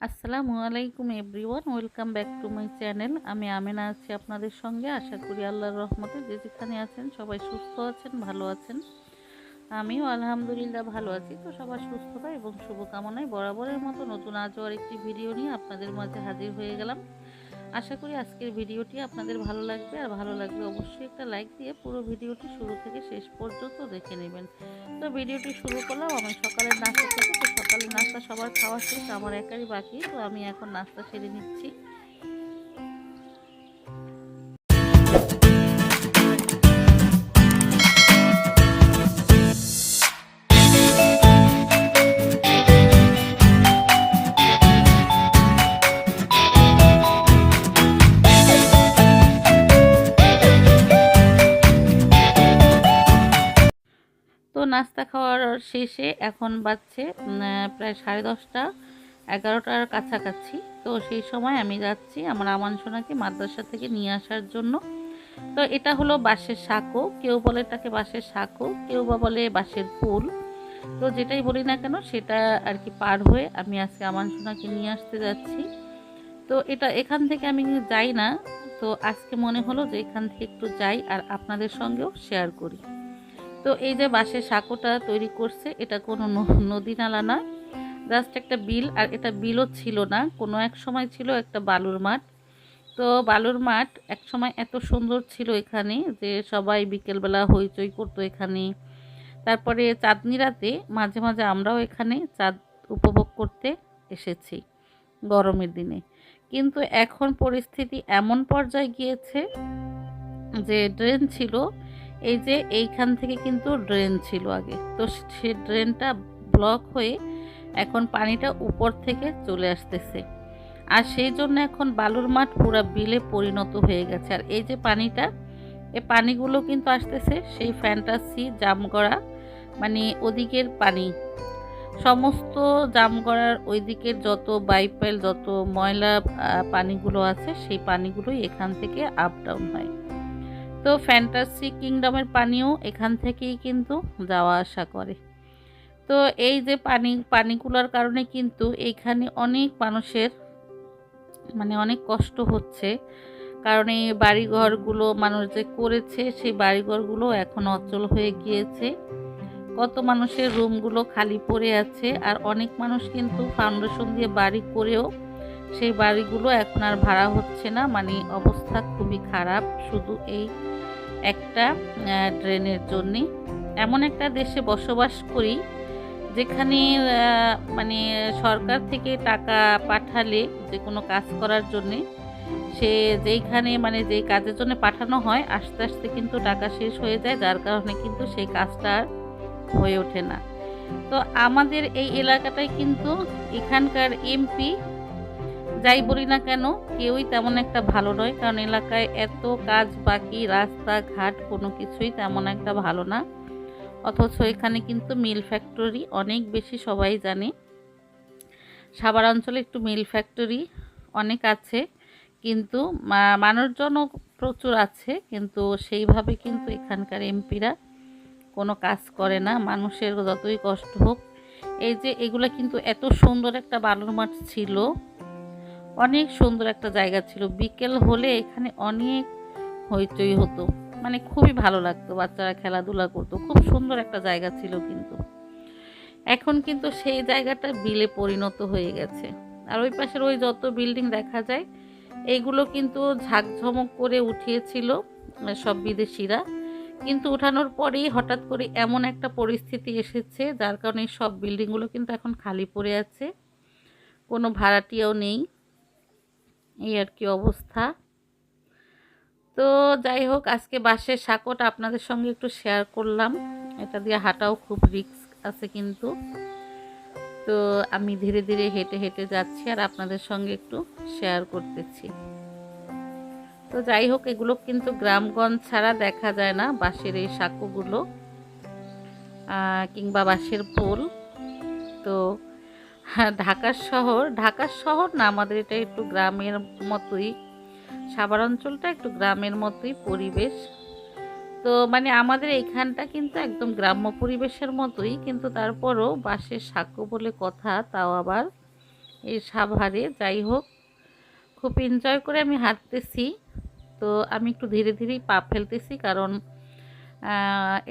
আসসালামু আলাইকুম everyone, welcome back to my channel. আমি আমেনা আছি আপনাদের সঙ্গে। আশা করি আল্লাহর রহমতে যে যেখানে আছেন সবাই সুস্থ আছেন, ভালো আছেন। আমিও আলহামদুলিল্লাহ ভালো আছি। তো সবার সুস্থতা এবং শুভকামনায় বরাবরের মতো নতুন আজও আর একটি ভিডিও নিয়ে আপনাদের মাঝে হাজির হয়ে গেলাম। আশা করি আজকের ভিডিওটি আপনাদের ভালো লাগবে। আর ভালো লাগলে অবশ্যই একটা লাইক দিয়ে পুরো ভিডিওটি শুরু থেকে শেষ পর্যন্ত দেখে নেবেন। তো ভিডিওটি শুরু করলাম। আমি সকালের নাস্তা থেকে তো সকালের নাস্তা সবার খাওয়া শেষ, আমার একারই বাকি। তো আমি এখন নাস্তা সেরে নিচ্ছি। নাস্তা খাওয়ার শেষে এখন বাজছে প্রায় সাড়ে দশটা, এগারোটার কাছাকাছি। তো সেই সময় আমি যাচ্ছি আমার আমান সোনাকে মাদ্রাসা থেকে নিয়ে আসার জন্য। তো এটা হলো বাঁশের সাঁকো। কেউ বলে এটাকে বাঁশের সাঁকো, কেউ বা বলে বাঁশের পুল তো যেটাই বলি না কেন, সেটা আর কি পার হয়ে আমি আজকে আমান সোনাকে নিয়ে আসতে যাচ্ছি। তো এটা এখান থেকে আমি যাই না। তো আজকে মনে হলো যে এখান থেকে একটু যাই আর আপনাদের সঙ্গেও শেয়ার করি। তো এই যে বাঁশের সাঁকোটা তৈরি করছে, এটা কোনো নদী নালা না। জাস্ট একটা বিল, আর এটা বিলও ছিল না। কোনো এক সময় ছিল একটা বালুর মাঠ। তো বালুর মাঠ এক সময় এত সুন্দর ছিল এখানে যে সবাই বিকেলবেলা হইচই করতো এখানে। তারপরে চাঁদনি রাতে মাঝে মাঝে আমরাও এখানে চাঁদ উপভোগ করতে এসেছি গরমের দিনে। কিন্তু এখন পরিস্থিতি এমন পর্যায়ে গিয়েছে যে ড্রেন ছিল এই যে এইখান থেকে কিন্তু ড্রেন ছিল আগে। তো সে ড্রেনটা ব্লক হয়ে এখন পানিটা উপর থেকে চলে আসতেছে। আর সেই জন্য এখন বালুর মাঠ পুরো বিলে পরিণত হয়ে গেছে। আর এই যে পানিটা, এ পানিগুলো কিন্তু আসতেছে সেই ফ্যান্টাসি জামগড়া মানে ওদিকের পানি। সমস্ত জামগড়ার ওই দিকের যত বাইপাইল যত ময়লা পানিগুলো আছে, সেই পানিগুলোই এখান থেকে আপ ডাউন হয়। তো ফ্যান্টাসি কিংডমের পানিও এখান থেকেই কিন্তু যাওয়া আসা করে। তো এই যে পানি, পানিগুলোর কারণে কিন্তু এইখানে অনেক মানুষের মানে অনেক কষ্ট হচ্ছে। কারণ এই বাড়িঘরগুলো মানুষ যে করেছে, সেই বাড়িঘরগুলো এখন অচল হয়ে গিয়েছে। কত মানুষের রুমগুলো খালি পড়ে আছে আর অনেক মানুষ কিন্তু ফাউন্ডেশন দিয়ে বাড়ি করেও সেই বাড়িগুলো এখন আর ভাড়া হচ্ছে না। মানে অবস্থা খুবই খারাপ। শুধু এই একটা ট্রেনের জন্যে। এমন একটা দেশে বসবাস করি, যেখানে মানে সরকার থেকে টাকা পাঠালে যে কোনো কাজ করার জন্যে, সে যেইখানে মানে যেই কাজের জন্য পাঠানো হয়, আস্তে আস্তে কিন্তু টাকা শেষ হয়ে যায়, যার কারণে কিন্তু সেই কাজটা হয়ে ওঠে না। তো আমাদের এই এলাকাটায় কিন্তু এখানকার এমপি যাই বলি না কেন, কেউই তেমন একটা ভালো নয়। কারণ এলাকায় এত কাজ বাকি রাস্তাঘাট কোনো কিছুই তেমন একটা ভালো না। অথচ এখানে কিন্তু মিল ফ্যাক্টরি অনেক বেশি সবাই জানে। সাভার অঞ্চলে একটু মিল ফ্যাক্টরি অনেক আছে, কিন্তু মানুষজনও প্রচুর আছে, কিন্তু সেইভাবে কিন্তু এখানকার এমপিরা কোনো কাজ করে না। মানুষের যতই কষ্ট হোক, এই যে এগুলো কিন্তু এত সুন্দর একটা বালুর মাঠ ছিল অনেক সুন্দর একটা জায়গা ছিল। বিকেল হলে এখানে অনেক হইচই হতো। মানে খুবই ভালো লাগতো, বাচ্চারা খেলাধুলা করতো। খুব সুন্দর একটা জায়গা ছিল কিন্তু। এখন কিন্তু সেই জায়গাটা বিলে পরিণত হয়ে গেছে। আর ওই পাশের ওই যত বিল্ডিং দেখা যায় এইগুলো কিন্তু ঝাঁকঝমক করে উঠিয়েছিল সব বিদেশিরা। কিন্তু উঠানোর পরেই হঠাৎ করে এমন একটা পরিস্থিতি এসেছে, যার কারণে সব বিল্ডিংগুলো কিন্তু এখন খালি পড়ে আছে। কোনো ভাড়াটিয়াও নেই। এই আর কি অবস্থা। তো যাই হোক, আজকে বাসের সাঁকোটা আপনাদের সঙ্গে একটু শেয়ার করলাম। এটা দিয়ে হাঁটাও খুব রিস্ক আছে কিন্তু। তো আমি ধীরে ধীরে হেঁটে হেঁটে যাচ্ছি আর আপনাদের সঙ্গে একটু শেয়ার করতেছি। তো যাই হোক, এগুলো কিন্তু গ্রামগঞ্জ ছাড়া দেখা যায় না, বাঁশের এই সাঁকোগুলো কিংবা বাঁশের পোল। তো ঢাকার শহর ঢাকার শহর না, আমাদের এটা একটু গ্রামের মতোই। সাভার অঞ্চলটা একটু গ্রামের মতোই পরিবেশ। তো মানে আমাদের এইখানটা কিন্তু একদম গ্রাম্য পরিবেশের মতোই, কিন্তু তারপরও বাঁশের সাঁকো বলে কথা, তাও আবার এই সাভারে। যাই হোক, খুব এনজয় করে আমি হাঁটতেছি। তো আমি একটু ধীরে ধীরেই পা ফেলতেছি, কারণ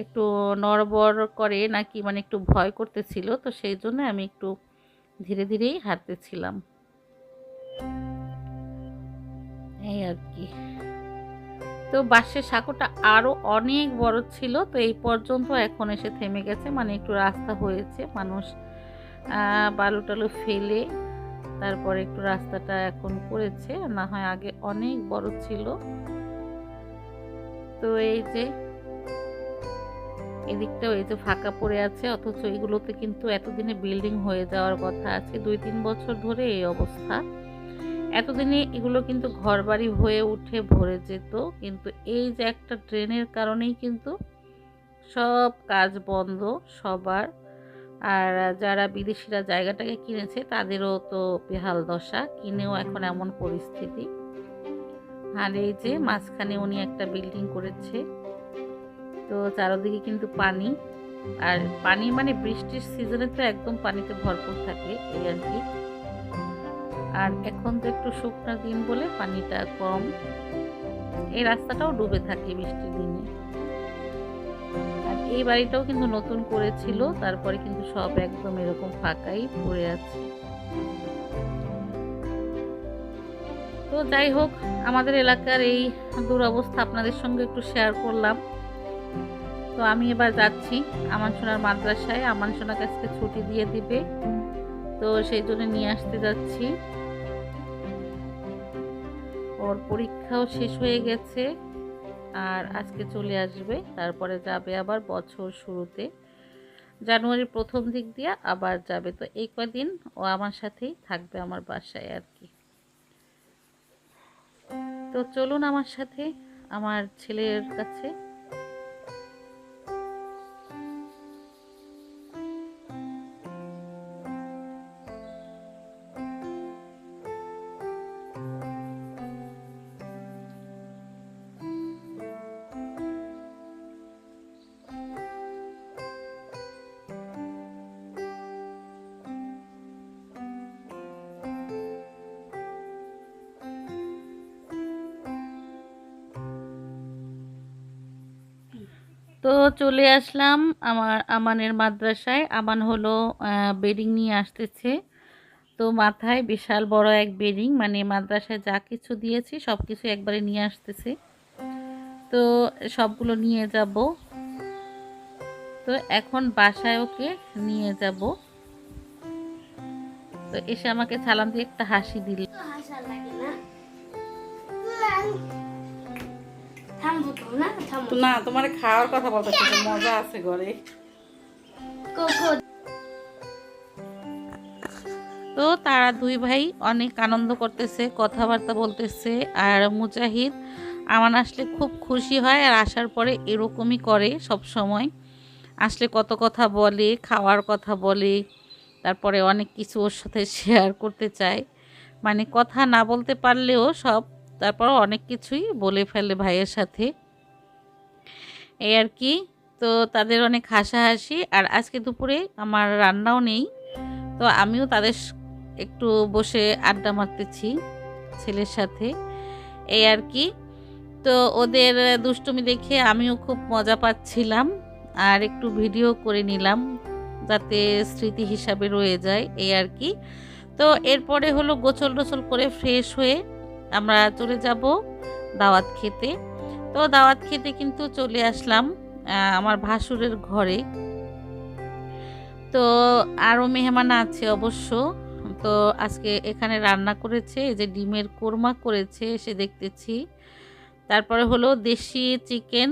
একটু নড়বড় করে নাকি মানে একটু ভয় করতেছিল, তো সেই জন্য আমি একটু ধীরে ধীরেই হাঁটতেছিলাম এই আর কি। তো বাসের সাঁকোটা আরও অনেক বড় ছিল, তো এই পর্যন্ত এখন এসে থেমে গেছে মানে একটু রাস্তা হয়েছে। মানুষ বালু টালু ফেলে তারপরে একটু রাস্তাটা এখন করেছে, না হয় আগে অনেক বড় ছিল। তো এই যে এদিকটাও এই যে ফাঁকা পড়ে আছে, অথচ এগুলোতে কিন্তু এতদিনে বিল্ডিং হয়ে যাওয়ার কথা আছে, দুই তিন বছর ধরে এই অবস্থা। এতদিনে এগুলো কিন্তু ঘরবাড়ি হয়ে উঠে ভরে যেত, কিন্তু এই যে একটা ট্রেনের কারণেই কিন্তু সব কাজ বন্ধ সবার। আর যারা বিদেশিরা জায়গাটাকে কিনেছে, তাদেরও তো বেহাল দশা, কিনেও এখন এমন পরিস্থিতি। আর এই যে মাঝখানে উনি একটা বিল্ডিং করেছে। তো চারদিকে কিন্তু পানি। আর পানি মানে বৃষ্টির সিজনে তো একদম পানিতে ভরপুর থাকে এই আর কি। আর এখন তো একটু শুকনো দিন বলে পানিটা কম। এই রাস্তাটাও ডুবে থাকে বৃষ্টির দিনে। আর এই বাড়িটাও কিন্তু নতুন করেছিল, তারপরে কিন্তু সব একদম এরকম ফাঁকাই পড়ে আছে। তো যাই হোক, আমাদের এলাকার এই দুরবস্থা আপনাদের সঙ্গে একটু শেয়ার করলাম। তো আমি এবার যাচ্ছি আমান সোনার মাদ্রাসায়। আমান সোনার কাছকে ছুটি দিয়ে দিবে। তো সেই জন্য নিয়ে আসতে যাচ্ছি। ওর পরীক্ষাও শেষ হয়ে গেছে আর আজকে চলে আসবে। তারপরে যাবে আবার বছর শুরুতে। জানুয়ারির প্রথম দিক দিয়ে আবার যাবে। তো এই কদিন ও আমার সাথেই থাকবে আমার বাসায় আর কি। তো চলুন আমার সাথে, আমার ছেলের কাছে। তো চলে আসলাম আমার, আমানের মাদ্রাসায়। আমান হলো বেডিং নিয়ে আসতেছে। তো মাথায় বিশাল বড় এক বেডিং মানে মাদ্রাসায় যা কিছু দিয়েছি সব কিছু একবারে নিয়ে আসতেছে। তো সবগুলো নিয়ে যাব। তো এখন বাসায় ওকে নিয়ে যাব। তো এসে আমাকে সালাম দিয়ে একটা হাসি দিল। না না তোমার খাওয়ার কথা বলতেছি মজা আছে ঘরে। তো তারা দুই ভাই অনেক আনন্দ করতেছে কথাবার্তা বলতেছে আর মুজাহিদ আমার আসলে খুব খুশি হয় আর আসার পরে এরকমই করে সব সময়। আসলে কত কথা বলে খাওয়ার কথা বলে তারপরে অনেক কিছু ওর সাথে শেয়ার করতে চায়। মানে কথা না বলতে পারলেও সব তারপর অনেক কিছুই বলে ফেলে ভাইয়ের সাথে। এই আর কি। তো তাদের অনেক হাসাহাসি আর আজকে দুপুরে আমার রান্নাও নেই। তো আমিও তাদের একটু বসে আড্ডা মারতেছি ছেলের সাথে। এই আর কি। তো ওদের দুষ্টুমি দেখে আমিও খুব মজা পাচ্ছিলাম আর একটু ভিডিও করে নিলাম যাতে স্মৃতি হিসাবে রয়ে যায়, এই আর কি। তো এরপরে হলো গোসল টোসল করে ফ্রেশ হয়ে আমরা চলে যাব দাওয়াত খেতে। তো দাওয়াত খেতে কিন্তু চলে আসলাম আমার ভাসুরের ঘরে। তো আরও মেহমান আছে অবশ্য। তো আজকে এখানে রান্না করেছে, এই যে ডিমের কোরমা করেছে সে দেখতেছি। তারপরে হলো দেশি চিকেন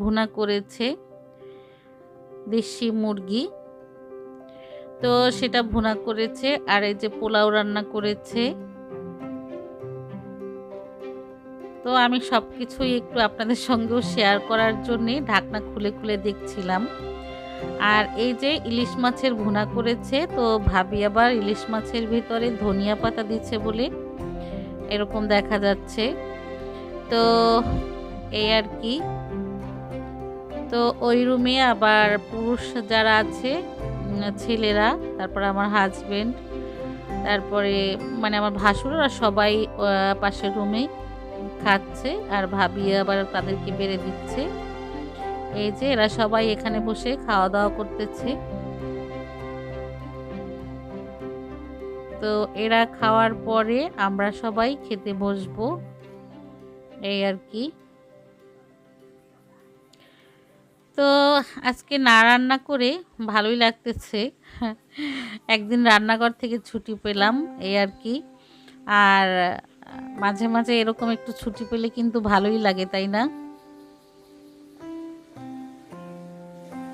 ভুনা করেছে, দেশি মুরগি। তো সেটা ভুনা করেছে, আর এই যে পোলাও রান্না করেছে। আমি সব কিছুই একটু আপনাদের সঙ্গেও শেয়ার করার জন্যে ঢাকনা খুলে খুলে দেখছিলাম। আর এই যে ইলিশ মাছের ভুনা করেছে, তো ভাবি আবার ইলিশ মাছের ভিতরে ধনিয়া পাতা দিচ্ছে বলে এরকম দেখা যাচ্ছে। তো এই আর কি। তো ওই রুমে আবার পুরুষ যারা আছে ছেলেরা, তারপর আমার হাজবেন্ড তারপরে মানে আমার ভাসুররা সবাই পাশের রুমে। খাচ্ছে আর ভাবি আবার তাদেরকে বেড়ে দিচ্ছে। এই যে এরা সবাই এখানে বসে খাওয়া দাওয়া করতেছে। তো এরা খাওয়ার পরে আমরা সবাই খেতে বসবো। এই আর কি। তো আজকে না রান্না করে ভালোই লাগতেছে। একদিন রান্নাঘর থেকে ছুটি পেলাম, এই আর কি। আর মাঝে মাঝে এরকম একটু ছুটি পেলে কিন্তু ভালোই লাগে, তাই না?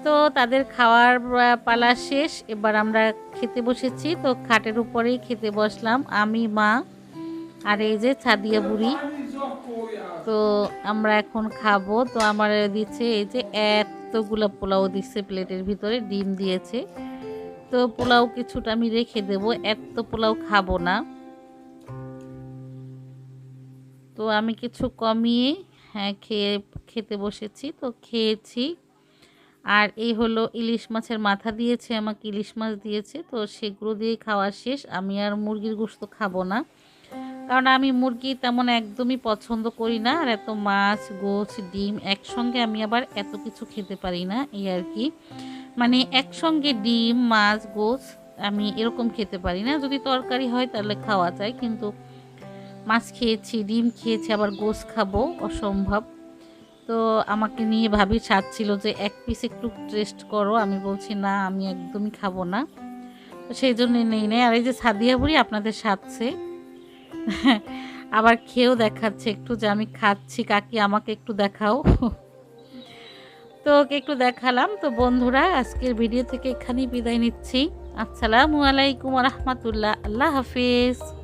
তো তাদের খাওয়ার পালা শেষ। এবার আমরা খেতে বসেছি, তো খাটের উপরেই খেতে বসলাম। আমি, মা আর এই যে ছাদিয়া বুড়ি। তো আমরা এখন খাব। তো আমার দিচ্ছে এই যে এতগুলা পোলাও দিচ্ছে প্লেটের ভিতরে, ডিম দিয়েছে। তো পোলাও কিছুটা আমি রেখে দেবো। এত পোলাও খাব না। তো আমি কিছু কমিয়ে হ্যাঁ খেয়ে, খেতে বসেছি। তো খেয়েছি। আর এই হলো ইলিশ মাছের মাথা দিয়েছে, আমাকে ইলিশ মাছ দিয়েছে। তো সেগুলো দিয়ে খাওয়া শেষ। আমি আর মুরগির গোস্ত খাব না। কারণ আমি মুরগি তেমন একদমই পছন্দ করি না। আর এত মাছ গোছ ডিম একসঙ্গে আমি আবার এত কিছু খেতে পারি না, এই আর কি। মানে একসঙ্গে ডিম, মাছ গোছ আমি এরকম খেতে পারি না। যদি তরকারি হয় তাহলে খাওয়া যায়। কিন্তু মাছ খেয়েছি, ডিম খেয়েছি, আবার গোছ খাব, অসম্ভব। তো আমাকে নিয়ে ভাবি ছিল যে এক পিস একটু টেস্ট করো। আমি বলছি, না, আমি একদমই খাব না। তো সেই জন্য নেই নেই। আর এই যে সাদিয়া বুড়ি আপনাদের সাথে, আবার খেয়েও দেখাচ্ছে একটু যে আমি খাচ্ছি। কাকি, আমাকে একটু দেখাও। তো ওকে একটু দেখালাম। তো বন্ধুরা, আজকের ভিডিও থেকে এখানেই বিদায় নিচ্ছি। আসসালামু আলাইকুম রহমতুল্লাহ। আল্লাহ হাফিজ।